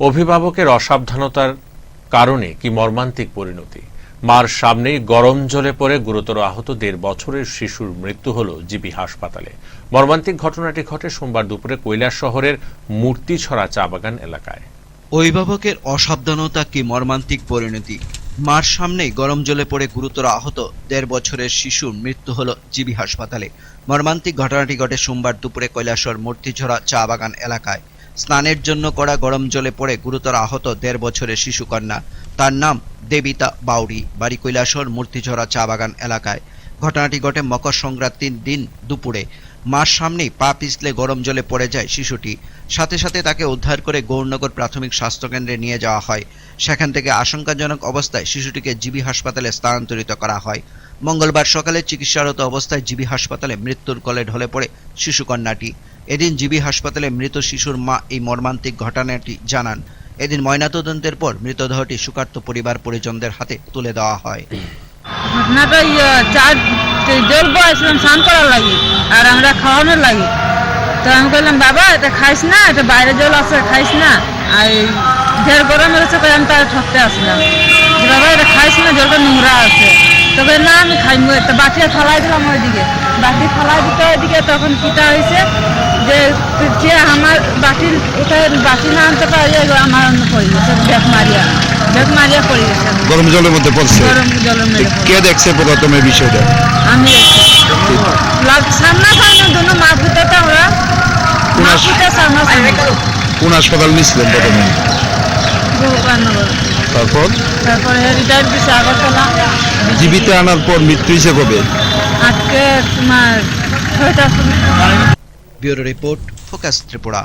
অভিভাবকের অসাবধানতার কারণে কি মর্মান্তিক পরিণতি? মার সামনেই গরম জলে পড়ে গুরুতর আহত দেড় বছরের শিশুর মৃত্যু হল জিবি হাসপাতালে। মর্মান্তিক ঘটনাটি ঘটে সোমবার দুপুরে কৈলাস শহরের মূর্তিছড়া চা বাগান এলাকায়। অভিভাবকের অসাবধানতা কি মর্মান্তিক পরিণতি? মার সামনেই গরম জলে পড়ে গুরুতর আহত দেড় বছরের শিশুর মৃত্যু হল জিবি হাসপাতালে। মর্মান্তিক ঘটনাটি ঘটে সোমবার দুপুরে কৈলাসর মূর্তিঝরা চা বাগান এলাকায়। স্নানের জন্য করা গরম জলে পড়ে গুরুতর আহত দেড় বছরের শিশু কন্যা তার নাম দেবিতা বাউরি বাড়ি কৈলাসর মূর্তিঝরা চা বাগান এলাকায়। ঘটনাটি ঘটে মকর সংক্রান্তির দিন দুপুরে। মার সামনেই পা পিছলে গরম জলে পড়ে যায় শিশুটি। সাথে সাথে তাকে উদ্ধার করে গৌরনগর প্রাথমিক স্বাস্থ্যকেন্দ্রে নিয়ে যাওয়া হয়। সেখান থেকে আশঙ্কাজনক অবস্থায় শিশুটিকে জিবি হাসপাতালে স্থানান্তরিত করা হয়। মঙ্গলবার সকালে চিকিৎসারত অবস্থায় জিবি হাসপাতালে মৃত্যুর কোলে ঢলে পড়ে শিশুকন্যাটি। এদিন জিবি হাসপাতালে মৃত শিশুর মা এই মর্মান্তিক ঘটনাটি জানান। এদিন ময়নাতদন্তের পর মৃতদেহটি সুকার্ত পরিবার পরিজনদের হাতে তুলে দেওয়া হয়। ঘটনাটা ইয়ে চার স্নান করার লাগে, আর আমরা খাওয়ানোর লাগে। তো আমি বললাম বাবা, এটা খাইস না, এটা বাইরে জল আছে, খাইস না। আর গরম হয়েছে আমি তার ঠকতে আসলাম বাবা, এটা খাইস না জলটা নোংরা আছে। তবে না আমি খাইমু একটা বাটি ফলাই দিলাম ওইদিকে। বাটি ফলাই দিতে ওইদিকে তখন কিটা হয়েছে যে যে আমার বাটির এটা বাটি না আনতে পারি আমার অন্য পড়ে গেছে মারিয়া মারিয়া পড়ে গেছে গরম জলের মধ্যে পড়ছে? গরম জলের মেরে কে দেখছে প্রথমে বিষয়টা? আমি সামনা আমরা সামনা সামনে কোন হাসপাতাল নিছিলেন প্রথমে? তারপর? তারপরে রিটায়ার দিছে আগরতলা। জীবিত আনার পর মৃত্যু হয়েছে কবে? আজকে তোমার ছয়টার সময়। Bureau report focus Tripura.